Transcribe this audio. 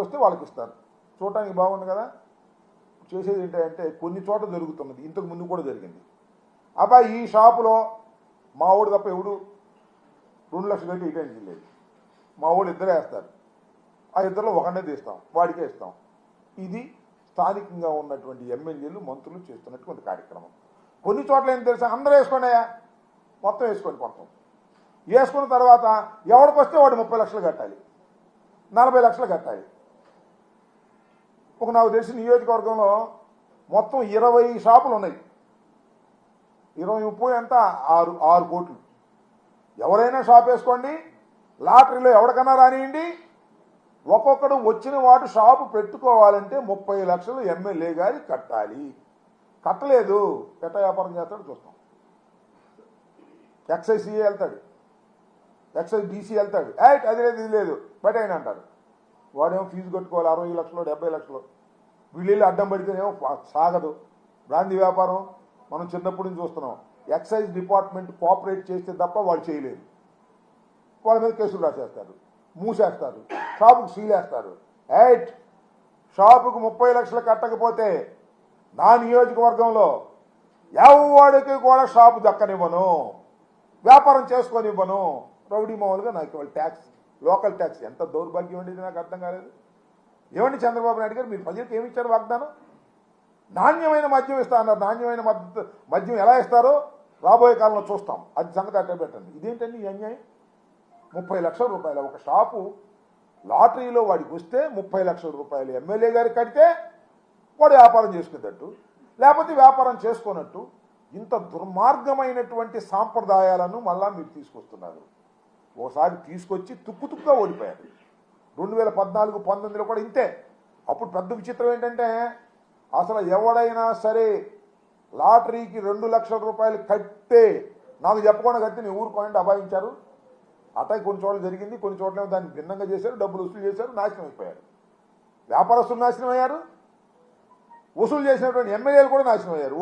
వస్తే వాళ్ళకి ఇస్తారు చూడటానికి బాగుంది కదా? చేసేది ఏంటంటే కొన్ని చోట్ల జరుగుతున్నది. ఇంతకు ముందు కూడా జరిగింది. అబ్బా ఈ షాపులో మా ఊడు తప్ప ఎవడు రెండు లక్షలు కట్టి ఇటేం లేదు మా ఊళ్ళు ఇద్దరే వేస్తారు. ఆ ఇద్దరిలో ఒకనే తీస్తాం. వాడికే ఇస్తాం. ఇది స్థానికంగా ఉన్నటువంటి ఎమ్మెల్యేలు మంత్రులు చేస్తున్నటువంటి కార్యక్రమం. కొన్ని చోట్ల ఏం తెలుసా? అందరూ వేసుకోండియా మొత్తం వేసుకోండి మొత్తం వేసుకున్న తర్వాత ఎవడికి వస్తే వాడు ముప్పై లక్షలు కట్టాలి. నలభై లక్షలు కట్టాలి. ఒక నాకు తెలిసిన నియోజకవర్గంలో మొత్తం ఇరవై షాపులు ఉన్నాయి. ఇరవై ముప్పై ఎంత ఆరు ఆరు కోట్లు. ఎవరైనా షాప్ వేసుకోండి లాటరీలో ఎవరికన్నా రానియండి. ఒక్కొక్కడు వచ్చిన వాడు షాపు పెట్టుకోవాలంటే ముప్పై లక్షలు ఎమ్మెల్యే గారి కట్టాలి. కట్టలేదు పెట్ట వ్యాపారం చేస్తాడు చూస్తాం. ఎక్సైజ్ సిఏ వెళ్తాడు. ఎక్సైజ్ డీసీ వెళ్తాడు. ఏట్ అది లేదు ఇది లేదు బట్ అయినా అంటారు. వాడేమో ఫీజు కట్టుకోవాలి అరవై లక్షలు డెబ్బై లక్షలు. వీళ్ళు అడ్డం పడితేనేమో సాగదు. బ్రాంది వ్యాపారం మనం చిన్నప్పటి నుంచి చూస్తున్నాం. ఎక్సైజ్ డిపార్ట్మెంట్ కోఆపరేట్ చేస్తే తప్ప వాళ్ళు చేయలేరు. వాళ్ళ మీద కేసులు రాసేస్తారు మూసేస్తారు షాపుకు సీలేస్తారు ఎయిట్ షాపుకు ముప్పై లక్షలు కట్టకపోతే నా నియోజకవర్గంలో ఎవడికి కూడా షాపు దక్కనివ్వను. వ్యాపారం చేసుకొనివ్వను. రౌడీ మామూలుగా నాకు వాళ్ళు ట్యాక్స్ లోకల్ ట్యాక్స్. ఎంత దౌర్భాగ్యం అండి నాకు అర్థం కాలేదు. ఏమండి చంద్రబాబు నాయుడు గారు? మీరు ప్రజలకు ఏమి ఇచ్చారు వాగ్దానం? నాణ్యమైన మద్యం ఇస్తా అన్నారు. నాణ్యమైన మద్య మద్యం ఎలా ఇస్తారో రాబోయే కాలంలో చూస్తాం. అది సంగతి అట్టే పెట్టండి. ఇదేంటండి ఈ అన్యాయం? ముప్పై లక్షల రూపాయల. ఒక షాపు లాటరీలో వాడికి వస్తే ముప్పై లక్షల రూపాయలు ఎమ్మెల్యే గారికి కడితే వాడు వ్యాపారం చేసుకునేటట్టు లేకపోతే వ్యాపారం చేసుకున్నట్టు ఇంత దుర్మార్గమైనటువంటి సాంప్రదాయాలను మళ్ళా మీరు తీసుకొస్తున్నారు. ఓసారి తీసుకొచ్చి తుక్కు తుక్కుగా ఓడిపోయారు. రెండు వేల పద్నాలుగు పంతొమ్మిదిలో కూడా ఇంతే. అప్పుడు పెద్ద విచిత్రం ఏంటంటే అసలు ఎవడైనా సరే లాటరీకి రెండు లక్షల రూపాయలు కట్టే నాకు చెప్పకుండా కట్టి నేను ఊరుకోండి అబాయించారు అటాక్ కొన్ని చోట్ల జరిగింది కొన్ని చోట్ల దాన్ని భిన్నంగా చేశారు డబ్బులు వసూలు చేశారు నాశనం అయిపోయారు. వ్యాపారస్తులు నాశనం అయ్యారు. వసూలు చేసినటువంటి ఎమ్మెల్యేలు కూడా నాశనం అయ్యారు.